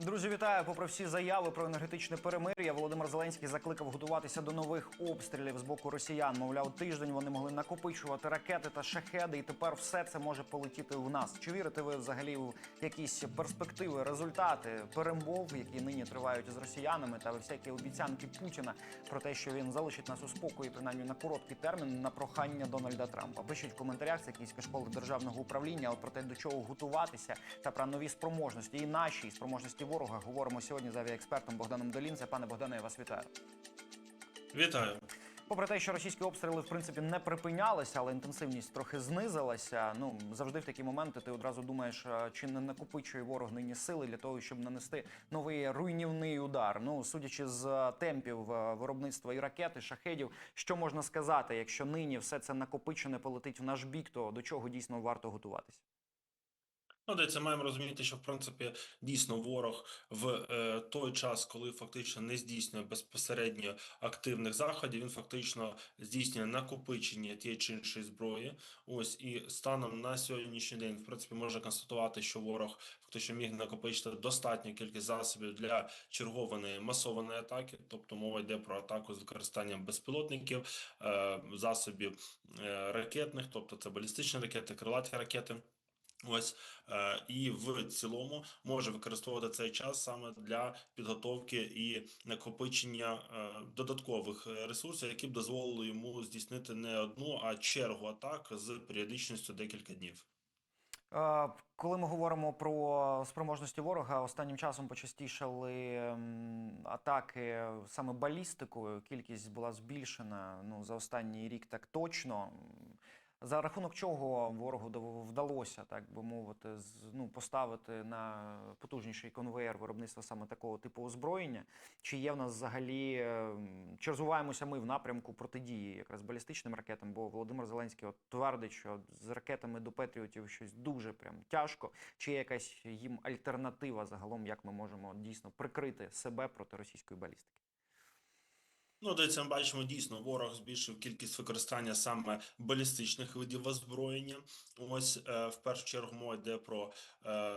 Друзі, вітаю. Попри всі заяви про енергетичне перемир'я, Володимир Зеленський закликав готуватися до нових обстрілів з боку росіян. Мовляв, тиждень вони могли накопичувати ракети та шахеди, і тепер все це може полетіти в нас. Чи вірите ви взагалі в якісь перспективи, результати перемов, які нині тривають з росіянами, та всякі обіцянки Путіна про те, що він залишить нас у спокої, принаймні на короткий термін, на прохання Дональда Трампа? Пишіть в коментарях це київська школа державного управління, але про те, до чого готуватися та про нові спроможності і наші спроможності ворога говоримо сьогодні з авіаекспертом Богданом Долінце. Пане Богдане, я вас вітаю. Вітаю. Попри те, що російські обстріли в принципі не припинялися, але інтенсивність трохи знизилася. Ну завжди в такі моменти ти одразу думаєш, чи не накопичує ворог нині сили для того, щоб нанести новий руйнівний удар. Ну судячи з темпів виробництва і ракет, і шахедів, що можна сказати, якщо нині все це накопичене полетить в наш бік, то до чого дійсно варто готуватися? Ну, де маємо розуміти, що в принципі дійсно ворог в е, той час, коли фактично не здійснює безпосередньо активних заходів, він фактично здійснює накопичення тієї чи іншої зброї. Ось і станом на сьогоднішній день, в принципі, можна констатувати, що ворог фактично міг накопичити достатню кількість засобів для чергової масованої атаки, тобто мова йде про атаку з використанням безпілотників, е, засобів е, ракетних, тобто це балістичні ракети, крилаті ракети. Ось е, і в цілому може використовувати цей час саме для підготовки і накопичення е, додаткових ресурсів, які б дозволили йому здійснити не одну, а чергу атак з періодичністю декілька днів. Е, Коли ми говоримо про спроможності ворога, останнім часом почастішали ем, атаки саме балістикою. Кількість була збільшена ну за останній рік так точно. За рахунок чого ворогу вдалося, так би мовити, ну, поставити на потужніший конвейер виробництва саме такого типу озброєння? Чи є в нас взагалі ем, чи розвиваємося ми в напрямку протидії якраз балістичним ракетам? Бо Володимир Зеленський от твердить, що з ракетами до Петріотів щось дуже прям тяжко. Чи є якась їм альтернатива загалом, як ми можемо дійсно прикрити себе проти російської балістики? Ну, це ми бачимо дійсно, ворог збільшив кількість використання саме балістичних видів озброєння. Ось е, в першу чергу мова йде про е,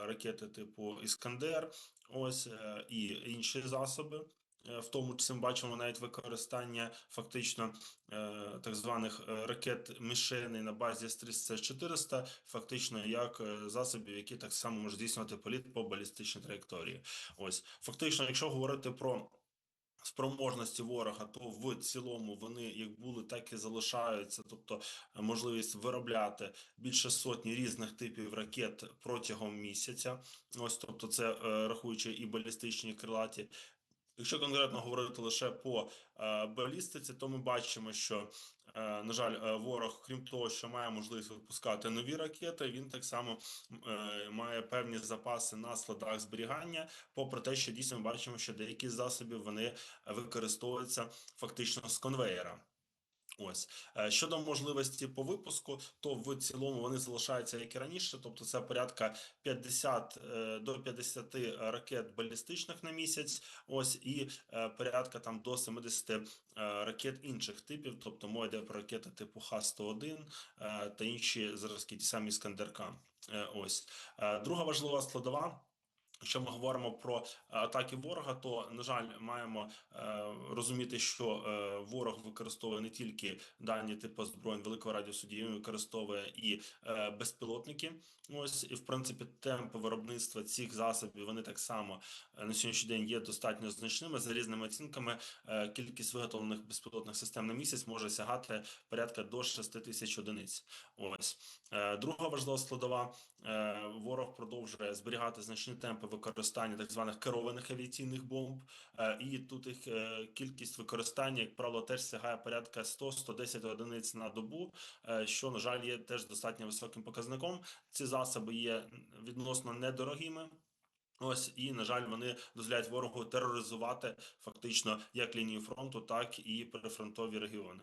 ракети типу Іскандер, ось е, і інші засоби. Е, В тому числі ми бачимо навіть використання фактично е, так званих е, ракет мішеней на базі С-300-400, фактично як засобів, які так само можуть здійснювати політ по балістичній траєкторії. Ось фактично, якщо говорити про спроможності ворога, то в цілому вони як були, так і залишаються. Тобто е, можливість виробляти більше сотні різних типів ракет протягом місяця. Ось тобто, це е, рахуючи і балістичні крилаті. Якщо конкретно говорити лише по е, балістиці, то ми бачимо, що е, на жаль, е, ворог, крім того, що має можливість випускати нові ракети, він так само е, має певні запаси на складах зберігання. Попри те, що дійсно ми бачимо, що деякі засоби вони використовуються фактично з конвеєра. Ось Е, щодо можливості по випуску, то в цілому вони залишаються як і раніше, тобто це порядка 50 е, до 50 ракет балістичних на місяць. Ось і е, порядка там до 70 е, ракет інших типів, тобто мова йде про ракети типу Х-101 е, та інші зразки, ті самі Іскандерка. Е, Ось друга важлива складова. Якщо ми говоримо про е, атаки ворога, то на жаль, маємо е, розуміти, що е, ворог використовує не тільки дані типу збройн великого радіусу дії, він використовує і е, безпілотники. Ось і в принципі темпи виробництва цих засобів вони так само е, на сьогоднішній день є достатньо значними. За різними оцінками, е, кількість виготовлених безпілотних систем на місяць може сягати порядка до 6 тисяч одиниць. Ось Е, друга важлива складова. Е, Ворог продовжує зберігати значні темпи використання так званих керованих авіаційних бомб, Е, і тут їх е, кількість використання, як правило, теж сягає порядка 100-110 одиниць на добу, що на жаль є теж достатньо високим показником. Ці засоби є відносно недорогими. Ось і на жаль, вони дозволяють ворогу тероризувати фактично як лінію фронту, так і прифронтові регіони.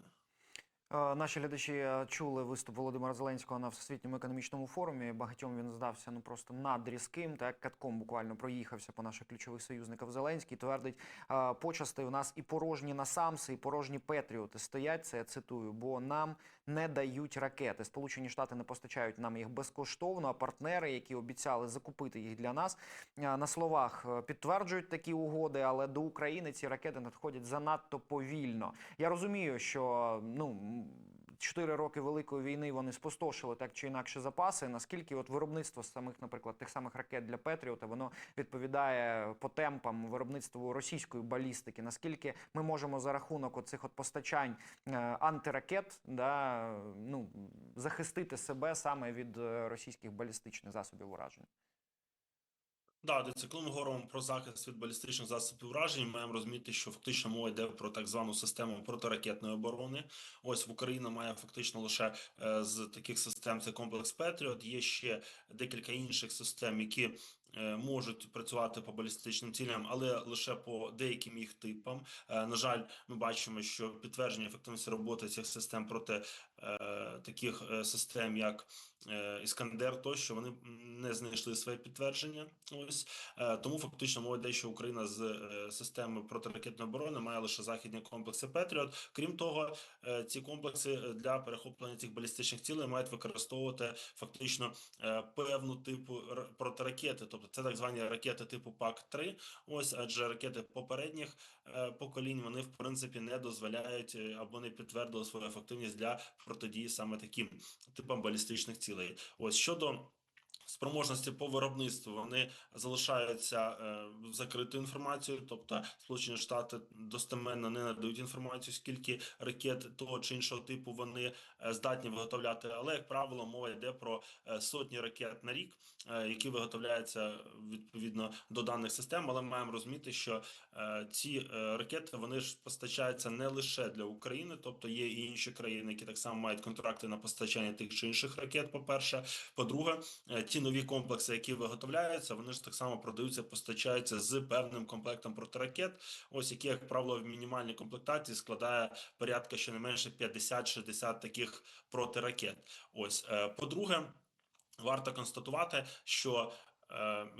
Е, Наші глядачі е, чули виступ Володимира Зеленського на всесвітньому економічному форумі. Багатьом він здався ну просто надрізким. Так катком буквально проїхався по наших ключових союзників. Зеленський твердить, е, почасти в нас і порожні насамси, і порожні петріоти стоять. Це я цитую, бо нам не дають ракети. Сполучені Штати не постачають нам їх безкоштовно. А партнери, які обіцяли закупити їх для нас, на словах підтверджують такі угоди, але до України ці ракети надходять занадто повільно. Я розумію, що ну. Чотири роки великої війни вони спустошили так чи інакше запаси. Наскільки от виробництво самих, наприклад, тих самих ракет для Петріота, воно відповідає по темпам виробництву російської балістики? Наскільки ми можемо за рахунок оцих от постачань е, антиракет да, ну, захистити себе саме від е, російських балістичних засобів ураження? Да, дивіться, коли ми говоримо про захист від балістичних засобів вражень, маємо розуміти, що фактично мова йде про так звану систему протиракетної оборони. Ось в Україна має фактично лише е, з таких систем це комплекс Петріот. Є ще декілька інших систем, які е, можуть працювати по балістичним цілям, але лише по деяким їх типам. Е, на жаль, ми бачимо, що підтвердження ефективності роботи цих систем проти таких е, систем, як е, Іскандер, тощо вони не знайшли своє підтвердження. Ось е, тому фактично мова йде, що Україна з е, системи протиракетної оборони має лише західні комплекси Петріот. Крім того, е, ці комплекси е, для перехоплення цих балістичних цілей мають використовувати фактично е, певну типу протиракети, тобто це так звані ракети типу ПАК-3. Ось адже ракети попередніх е, поколінь вони в принципі не дозволяють е, або не підтвердили свою ефективність для протидії саме таким типам балістичних цілей. Ось щодо. Спроможності по виробництву вони залишаються е, закритою інформацією, тобто Сполучені Штати достеменно не надають інформацію, скільки ракет того чи іншого типу вони е, здатні виготовляти. Але як правило, мова йде про е, сотні ракет на рік, е, які виготовляються відповідно до даних систем. Але маємо розуміти, що е, ці е, ракети вони ж постачаються не лише для України, тобто є і інші країни, які так само мають контракти на постачання тих чи інших ракет. По перше, по-друге, е, ті нові комплекси, які виготовляються, вони ж так само продаються, постачаються з певним комплектом протиракет. Ось які, як правило, в мінімальній комплектації складає порядка щонайменше 50-60 таких протиракет. Ось е, по-друге, варто констатувати, що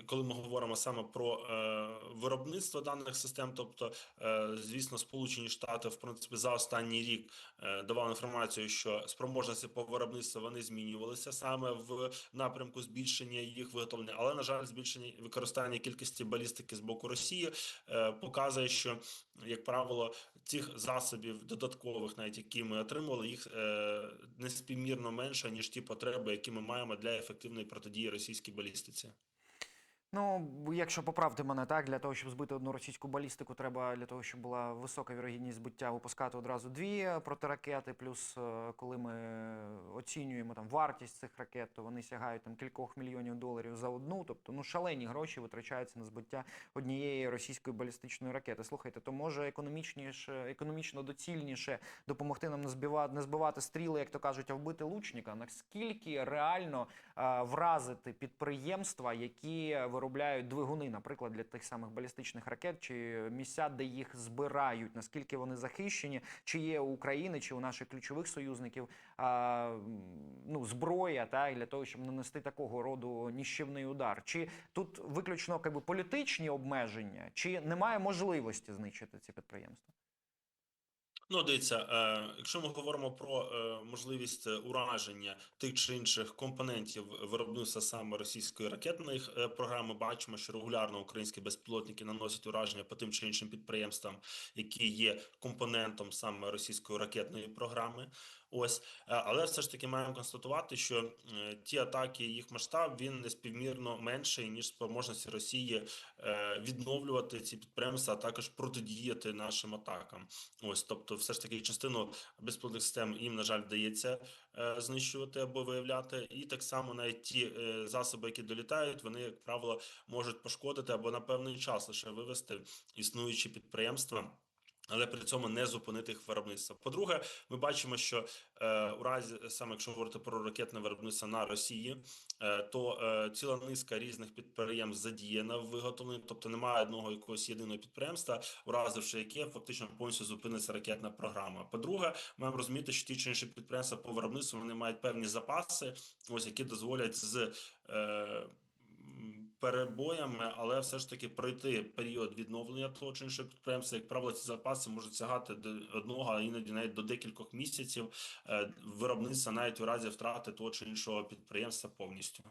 коли ми говоримо саме про е, виробництво даних систем, тобто, е, звісно, Сполучені Штати, в принципі, за останній рік е, давали інформацію, що спроможності по виробництву вони змінювалися саме в напрямку збільшення їх виготовлення, але на жаль, збільшення використання кількості балістики з боку Росії е, показує, що як правило цих засобів додаткових, навіть які ми отримували, їх е, неспівмірно менше ніж ті потреби, які ми маємо для ефективної протидії російській балістиці. Ну, якщо поправити мене так, для того, щоб збити одну російську балістику, треба для того, щоб була висока вірогідність збиття, випускати одразу дві протиракети. Плюс, е, коли ми оцінюємо там вартість цих ракет, то вони сягають там кількох мільйонів доларів за одну. Тобто, ну шалені гроші витрачаються на збиття однієї російської балістичної ракети. Слухайте, то може економічніше, економічно доцільніше допомогти нам не збивати, не збивати стріли, як то кажуть, а вбити лучника. Наскільки реально е, вразити підприємства, які виробляють двигуни, наприклад, для тих самих балістичних ракет, чи місця, де їх збирають, наскільки вони захищені, чи є у України, чи у наших ключових союзників а, ну, зброя так, для того, щоб нанести такого роду ніщівний удар? Чи тут виключно якби, політичні обмеження, чи немає можливості знищити ці підприємства? Ну, дивіться, е, якщо ми говоримо про е, можливість ураження тих чи інших компонентів виробництва саме російської ракетної е, програми, бачимо, що регулярно українські безпілотники наносять ураження по тим чи іншим підприємствам, які є компонентом саме російської ракетної програми. Ось, Е, але все ж таки маємо констатувати, що ті атаки, їх масштаб він неспівмірно менший ніж спроможності Росії е, відновлювати ці підприємства, а також протидіяти нашим атакам. Ось, тобто, все ж таки, частину безпілотних систем їм, на жаль, вдається е, знищувати або виявляти, і так само навіть ті засоби, які долітають, вони, як правило, можуть пошкодити або на певний час лише вивести існуючі підприємства. Але при цьому не зупинити їх виробництво. По-друге, ми бачимо, що е, у разі саме якщо говорити про ракетне виробництво на Росії, е, то е, ціла низка різних підприємств задіяна в виготовленні, тобто немає одного якогось єдиного підприємства, уразивши яке фактично повністю зупиниться ракетна програма. По-друге, маємо розуміти, що ті чи інші підприємства по виробництву вони мають певні запаси, ось які дозволять з. Е, Перебоями, але все ж таки пройти період відновлення того чи підприємства. Як правило, ці запаси можуть сягати до одного, а іноді навіть до декількох місяців е, виробництва, навіть у разі втрати того чи іншого підприємства повністю.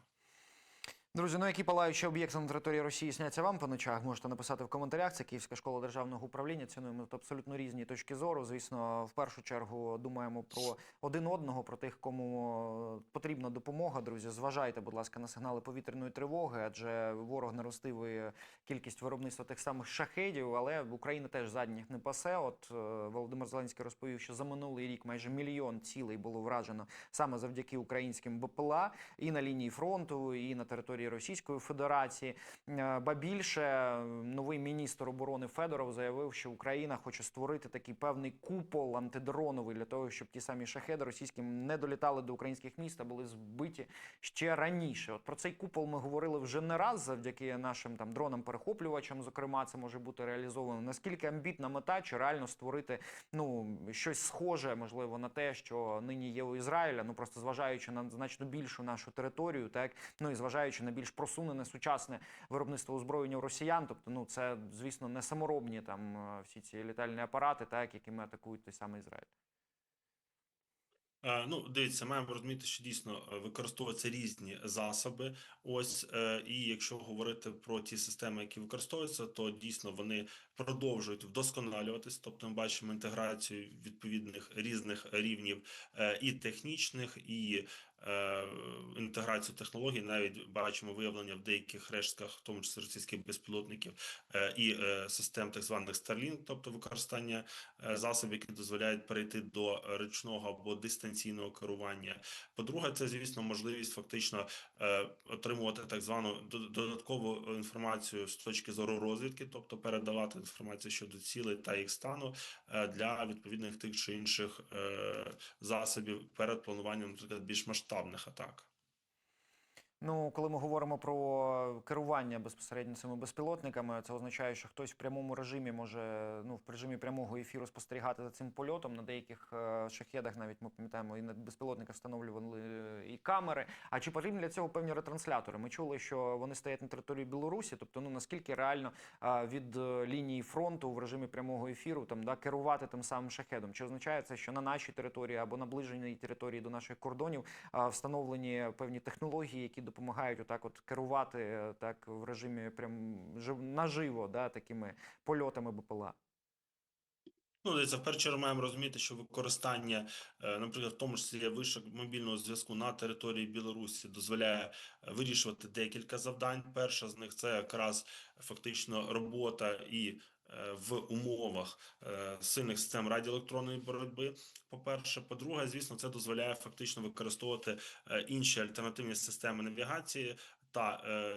Друзі, ну які палаючі об'єкти на території Росії сняться вам по ночах? Можете написати в коментарях. Це Київська школа державного управління. Цінуємо тут абсолютно різні точки зору. Звісно, в першу чергу думаємо про один одного, про тих, кому потрібна допомога. Друзі, зважайте, будь ласка, на сигнали повітряної тривоги, адже ворог наростив і кількість виробництва тих самих шахедів. Але Україна теж задніх не пасе. От е, Володимир Зеленський розповів, що за минулий рік майже мільйон цілей було вражено саме завдяки українським БПЛА і на лінії фронту, і на території Російської Федерації. Е, Ба більше новий міністр оборони Федоров заявив, що Україна хоче створити такий певний купол антидроновий для того, щоб ті самі шахеди російські не долітали до українських міст, а були збиті ще раніше. От про цей купол ми говорили вже не раз завдяки нашим там дронам-перехоплювачам. Зокрема, це може бути реалізовано. Наскільки амбітна мета, чи реально створити ну щось схоже, можливо, на те, що нині є у Ізраїля, ну просто зважаючи на значно більшу нашу територію, так ну і зважаючи на більш просунене сучасне виробництво озброєння у росіян. Тобто, ну це звісно не саморобні там е, всі ці літальні апарати, так якими атакують той самий Ізраїль. Е, Ну, дивіться, маємо розуміти, що дійсно е, використовуються різні засоби. Ось і якщо говорити про ті системи, які використовуються, то дійсно вони продовжують вдосконалюватись. Тобто, ми бачимо інтеграцію відповідних різних рівнів і технічних, і інтеграцію технологій. Навіть бачимо виявлення в деяких рештках, в тому числі російських безпілотників, е, і е, систем так званих Starlink, тобто використання е, засобів, які дозволяють перейти до ручного або дистанційного керування. По-друге, це звісно можливість фактично е, отримувати так звану до- додаткову інформацію з точки зору розвідки, тобто передавати інформацію щодо цілей та їх стану е, для відповідних тих чи інших е, засобів перед плануванням, наприклад, більш масштабних атак. Ну, коли ми говоримо про керування безпосередньо цими безпілотниками, це означає, що хтось в прямому режимі може ну в режимі прямого ефіру спостерігати за цим польотом. На деяких е, шахедах навіть ми пам'ятаємо, і на безпілотниках встановлювали е, і камери. А чи потрібні для цього певні ретранслятори? Ми чули, що вони стоять на території Білорусі. Тобто, ну наскільки реально е, від лінії фронту в режимі прямого ефіру там да керувати тим самим шахедом? Чи означає це, що на нашій території або наближеній території до наших кордонів встановлені певні технології, які допомагають отак от керувати е, так в режимі прям жив наживо, да, такими польотами БПЛА. Ну, дивіться, в першу чергу маємо розуміти, що використання, е, наприклад, в тому числі вишок мобільного зв'язку на території Білорусі дозволяє е, вирішувати декілька завдань. Перша з них це якраз фактично робота і в умовах е, сильних систем радіоелектронної боротьби. По-перше, по-друге, звісно, це дозволяє фактично використовувати е, інші альтернативні системи навігації. Та е,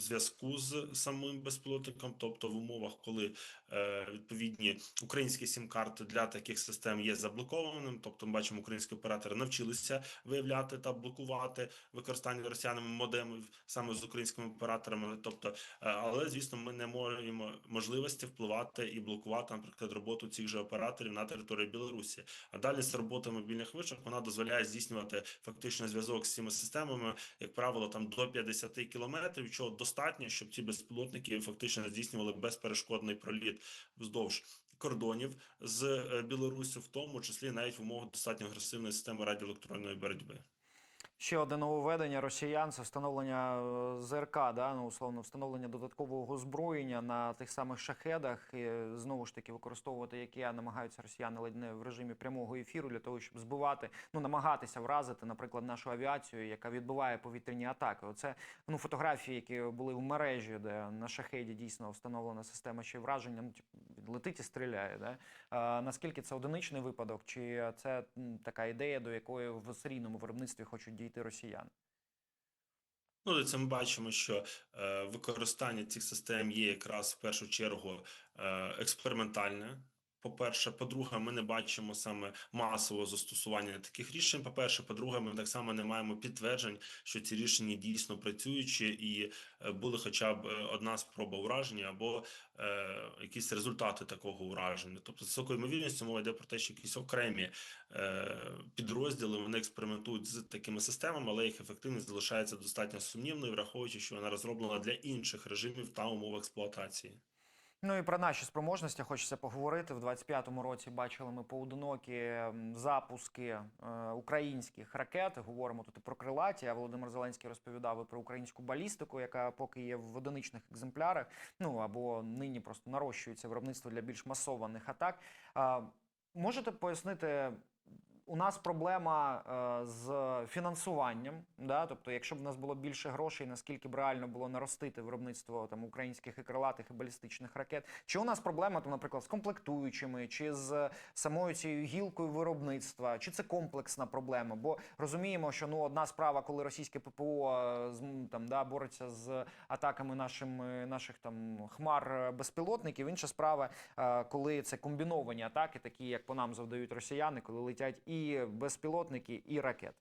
зв'язку з самим безпілотником, тобто в умовах, коли е, відповідні українські сім-карти для таких систем є заблокованим. Тобто, ми бачимо, українські оператори навчилися виявляти та блокувати використання росіянами модемів саме з українськими операторами. Тобто, е, але звісно, ми не маємо можливості впливати і блокувати, наприклад, роботу цих же операторів на території Білорусі. А далі з роботи мобільних вишок вона дозволяє здійснювати фактично зв'язок з цими системами, як правило, там до 50 кілометрів, чого достатньо, щоб ці безпілотники фактично здійснювали безперешкодний проліт вздовж кордонів з Білорусі, в тому числі навіть в умовах достатньо агресивної системи радіоелектронної боротьби. Ще одне нововведення росіян це встановлення е, ЗРК, да, ну, условно, встановлення додаткового озброєння на тих самих шахедах. І, е, знову ж таки, використовувати які намагаються росіяни ледь не в режимі прямого ефіру для того, щоб збивати, ну намагатися вразити, наприклад, нашу авіацію, яка відбиває повітряні атаки. Оце ну фотографії, які були в мережі, де на шахеді дійсно встановлена система ще враження. Ну типу, летить і стріляє. Да? А, наскільки це одиничний випадок, чи це така ідея, до якої в серійному виробництві хочуть дійти росіяни? Ну, це ми бачимо, що е, використання цих систем є якраз в першу чергу е, експериментальне. По-перше, по-друге, ми не бачимо саме масового застосування таких рішень. По-перше, по-друге, ми так само не маємо підтверджень, що ці рішення дійсно працюючі і е, були хоча б е, одна спроба ураження або е, якісь результати такого ураження. Тобто, з високою ймовірністю мова йде про те, що якісь окремі е, підрозділи вони експериментують з такими системами, але їх ефективність залишається достатньо сумнівною, враховуючи, що вона розроблена для інших режимів та умов експлуатації. Ну і про наші спроможності хочеться поговорити. В 25-му році бачили ми поодинокі запуски е, українських ракет. Говоримо тут про крилаті. А Володимир Зеленський розповідав і про українську балістику, яка поки є в одиничних екземплярах. Ну або нині просто нарощується виробництво для більш масованих атак. Можете пояснити? У нас проблема е, з фінансуванням, да? тобто, якщо б у нас було більше грошей, наскільки б реально було наростити виробництво там українських і крилатих і балістичних ракет, чи у нас проблема, там, наприклад, з комплектуючими, чи з самою цією гілкою виробництва, чи це комплексна проблема? Бо розуміємо, що ну одна справа, коли російське ППО е, там да бореться з атаками нашими наших там хмар е, безпілотників. Інша справа, е, коли це комбіновані атаки, такі як по нам завдають росіяни, коли летять і безпілотники, і ракет.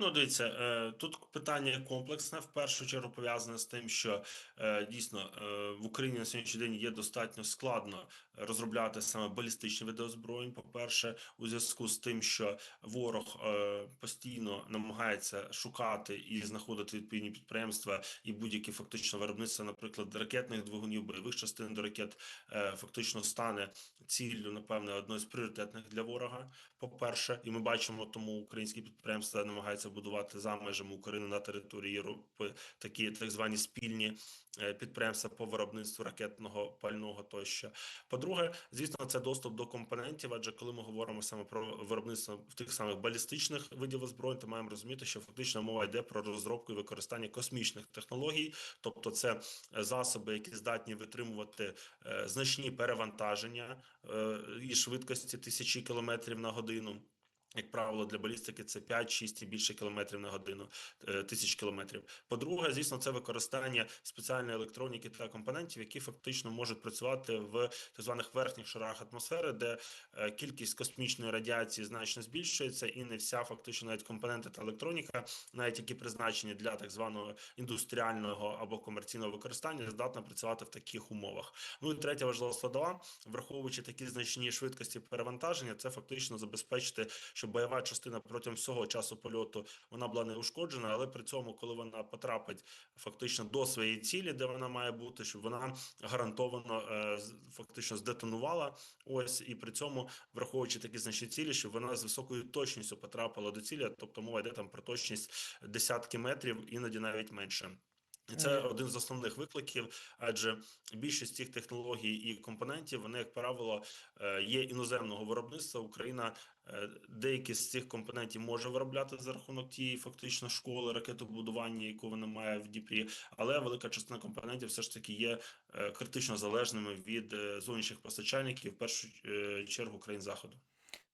Ну, дивіться, е, тут питання комплексне. В першу чергу пов'язане з тим, що е, дійсно е, в Україні на сьогоднішній день є достатньо складно розробляти саме балістичні види озброєнь. По-перше, у зв'язку з тим, що ворог е, постійно намагається шукати і знаходити відповідні підприємства і будь-які фактично виробництва, наприклад, ракетних двигунів, бойових частин до ракет, е, фактично стане ціллю, напевне, одної з пріоритетних для ворога. По-перше, і ми бачимо, тому українські підприємства намагаються будувати за межами України на території Європи такі так звані спільні е, підприємства по виробництву ракетного пального тощо. По-друге, звісно, це доступ до компонентів. Адже коли ми говоримо саме про виробництво в тих самих балістичних видів озброєнь, то маємо розуміти, що фактично мова йде про розробку і використання космічних технологій, тобто це е, засоби, які здатні витримувати е, значні перевантаження е, і швидкості тисячі кілометрів на годину. Як правило, для балістики це 5, 6 і більше кілометрів на годину, е, тисяч кілометрів. По-друге, звісно, це використання спеціальної електроніки та компонентів, які фактично можуть працювати в так званих верхніх шарах атмосфери, де е, кількість космічної радіації значно збільшується, і не вся фактично навіть компоненти та електроніка, навіть які призначені для так званого індустріального або комерційного використання, здатна працювати в таких умовах. Ну і третя важлива складова, враховуючи такі значні швидкості перевантаження, це фактично забезпечити, щоб бойова частина протягом всього часу польоту вона була не ушкоджена, але при цьому, коли вона потрапить фактично до своєї цілі, де вона має бути, щоб вона гарантовано е, фактично здетонувала. Ось і при цьому, враховуючи такі значні цілі, щоб вона з високою точністю потрапила до цілі, тобто мова йде там про точність десятки метрів, іноді навіть менше. Це один з основних викликів, адже більшість цих технологій і компонентів вони, як правило, е, є іноземного виробництва. Україна е, деякі з цих компонентів може виробляти за рахунок тієї фактично школи ракетобудування, яку вона має в Дніпрі, але велика частина компонентів все ж таки є е, критично залежними від зовнішніх постачальників, в першу чергу країн заходу.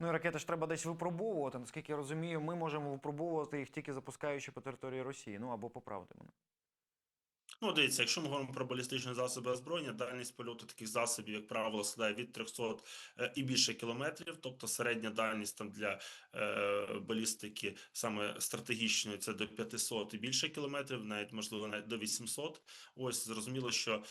Ну і ракети ж треба десь випробовувати. Наскільки я розумію, ми можемо випробовувати їх тільки запускаючи по території Росії. Ну або поправити мене. Ну, дивіться, якщо ми говоримо про балістичні засоби озброєння, дальність польоту таких засобів, як правило, складає від 300 е, і більше кілометрів. Тобто середня дальність там для е, балістики саме стратегічної це до 500 і більше кілометрів, навіть можливо навіть до 800. Ось зрозуміло, що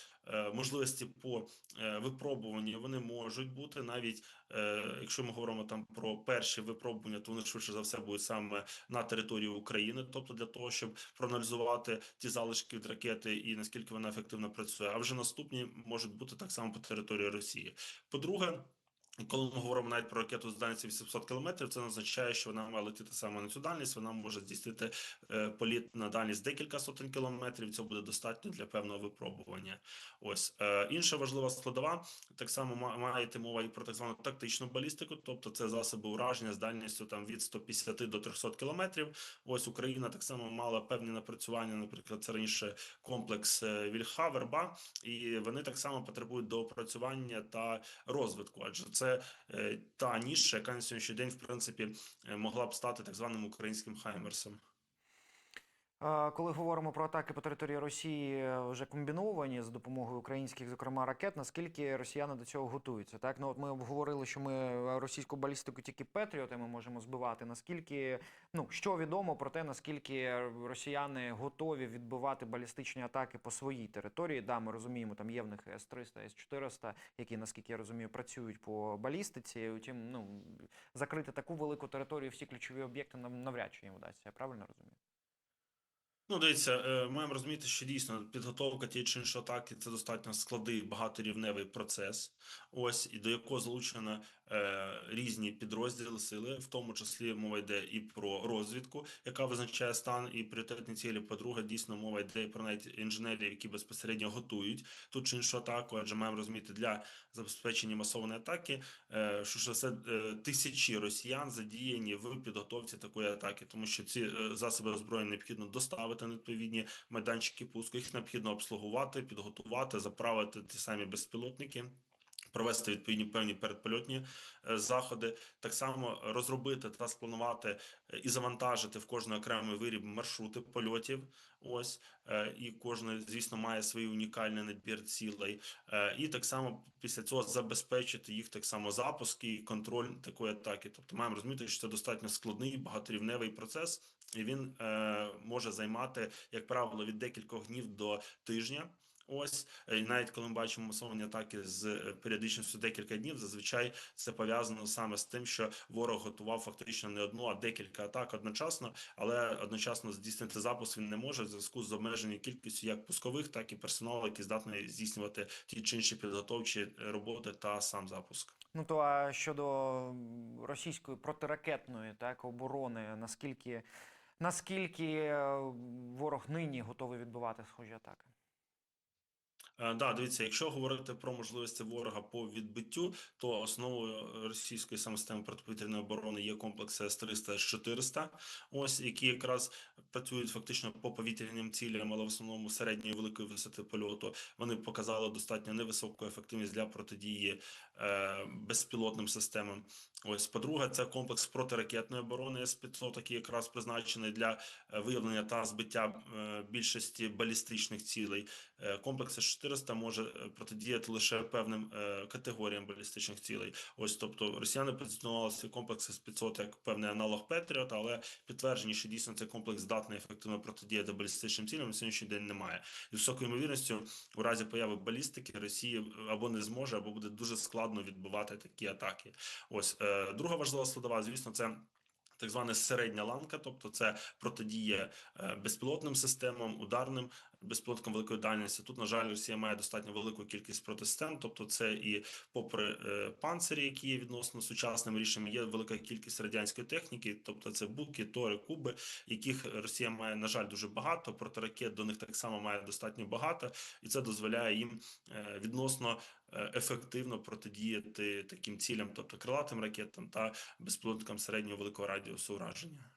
можливості по е, випробуванню вони можуть бути навіть е, якщо ми говоримо там про перші випробування, то вони швидше за все будуть саме на території України, тобто для того, щоб проаналізувати ті залишки від ракети і наскільки вона ефективно працює. А вже наступні можуть бути так само по території Росії. По-друге. Коли ми говоримо навіть про ракету з дальністю 800 кілометрів, це не означає, що вона має летіти саме на цю дальність. Вона може здійснити е, політ на дальність декілька сотень кілометрів. Це буде достатньо для певного випробування. Ось е, інша важлива складова так само ма- має мова і про так звану тактичну балістику, тобто це засоби ураження з дальністю там від 150 до 300 кілометрів. Ось Україна так само мала певні напрацювання. Наприклад, це раніше комплекс е, Вільха, Верба, і вони так само потребують доопрацювання та розвитку, адже це е, та ніша, яка на сьогоднішній день в принципі е, могла б стати так званим українським хаймерсом. Е, Коли говоримо про атаки по території Росії е, вже комбіновані з допомогою українських, зокрема ракет, наскільки росіяни до цього готуються? Так, ну от ми обговорили, що ми е, російську балістику тільки патріотами можемо збивати. Наскільки ну що відомо про те, наскільки росіяни готові відбивати балістичні атаки по своїй території? Да, ми розуміємо, там є в них С-300, С-400, які, наскільки я розумію, працюють по балістиці. Утім, ну закрити таку велику територію, всі ключові об'єкти нав- навряд чи їм вдасться. Я правильно розумію? Ну, дивіться, е, маємо розуміти, що дійсно підготовка тієї чи іншої атаки це достатньо складний багаторівневий процес. Ось і до якого залучено е, різні підрозділи сили, в тому числі мова йде і про розвідку, яка визначає стан і пріоритетні цілі. По-друге, дійсно мова йде і про навіть інженерів, які безпосередньо готують ту чи іншу атаку. Адже маємо розуміти для забезпечення масованої атаки, е, що все е, тисячі росіян задіяні в підготовці такої атаки, тому що ці е, засоби озброєння необхідно доставити на відповідні майданчики пуску. Їх необхідно обслугувати, підготувати, заправити ті самі безпілотники. Провести відповідні певні передпольотні е, заходи, так само розробити та спланувати е, і завантажити в кожний окремий виріб маршрути польотів. Ось е, і кожен, звісно, має свій унікальний набір цілей, і так само після цього забезпечити їх так само запуск і контроль такої атаки. Тобто, маємо розуміти, що це достатньо складний багаторівневий процес, і він може займати, як правило, від декількох днів до тижня. Ось е, навіть коли ми бачимо масовані атаки з е, періодичністю декілька днів, зазвичай це пов'язано саме з тим, що ворог готував фактично не одну, а декілька атак одночасно, але одночасно здійснити запуск він не може в зв'язку з обмеженою кількістю як пускових, так і персоналу, який здатний здійснювати ті чи інші підготовчі е, роботи та сам запуск. Ну то а щодо російської протиракетної так оборони, наскільки наскільки ворог нині готовий відбивати схожі атаки? Е, Да, дивіться, якщо говорити про можливості ворога по відбиттю, то основою російської саме системи протиповітряної оборони є комплекси С-300, С-400, ось які якраз працюють фактично по повітряним цілям, але в основному середньої великої висоти польоту. Вони показали достатньо невисоку ефективність для протидії е, безпілотним системам. Ось, по-друге, це комплекс протиракетної оборони С-500, який якраз призначений для е, виявлення та збиття е, більшості балістичних цілей. Е, Комплекс С-400 може е, протидіяти лише певним е, категоріям балістичних цілей. Ось, тобто, росіяни позиціонували свій комплекс С-500 як певний аналог Петріот, але підтверджені, що дійсно цей комплекс здатний ефективно протидіяти балістичним цілям, на сьогоднішній день немає. І високою ймовірністю, у разі появи балістики, Росія або не зможе, або буде дуже складно відбивати такі атаки. Ось друга важлива складова, звісно, це. Так звана середня ланка, тобто це протидія е, безпілотним системам, ударним безпілотникам великої дальності. Тут, на жаль, Росія має достатньо велику кількість протисистем, тобто це і попри е, панцирі, які є відносно сучасним рішенням, є велика кількість радянської техніки, тобто це буки, тори, куби, яких Росія має, на жаль, дуже багато. Протиракет до них так само має достатньо багато, і це дозволяє їм е, відносно ефективно протидіяти таким цілям, тобто крилатим ракетам та безпілотникам середнього великого радіусу ураження.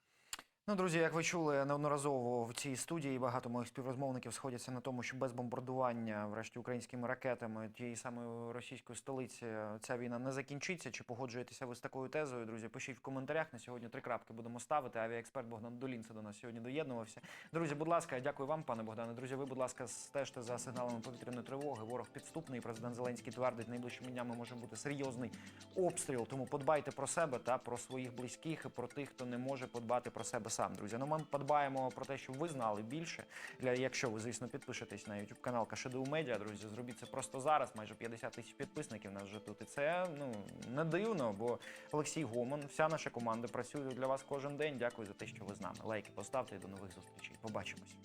Ну, друзі, як ви чули неодноразово в цій студії, багато моїх співрозмовників сходяться на тому, що без бомбардування, врешті українськими ракетами тієї самої російської столиці, ця війна не закінчиться. Чи погоджуєтеся ви з такою тезою? Друзі, пишіть в коментарях. На сьогодні три крапки будемо ставити. Авіаексперт Богдан Долінце до нас сьогодні доєднувався. Друзі, будь ласка, дякую вам, пане Богдане. Друзі, ви, будь ласка, стежте за сигналами повітряної тривоги. Ворог підступний. Президент Зеленський твердить, найближчими днями може бути серйозний обстріл. Тому подбайте про себе та про своїх близьких і про тих, хто не може подбати про себе сам. Друзі, ну ми подбаємо про те, щоб ви знали більше. Для якщо ви, звісно, підпишетесь на YouTube канал Кашедеу Медіа, друзі, зробіть це просто зараз. Майже 50 тисяч підписників нас вже тут. І це ну не дивно, бо Олексій Гомон, вся наша команда працює для вас кожен день. Дякую за те, що ви з нами. Лайки поставте і до нових зустрічей. Побачимось.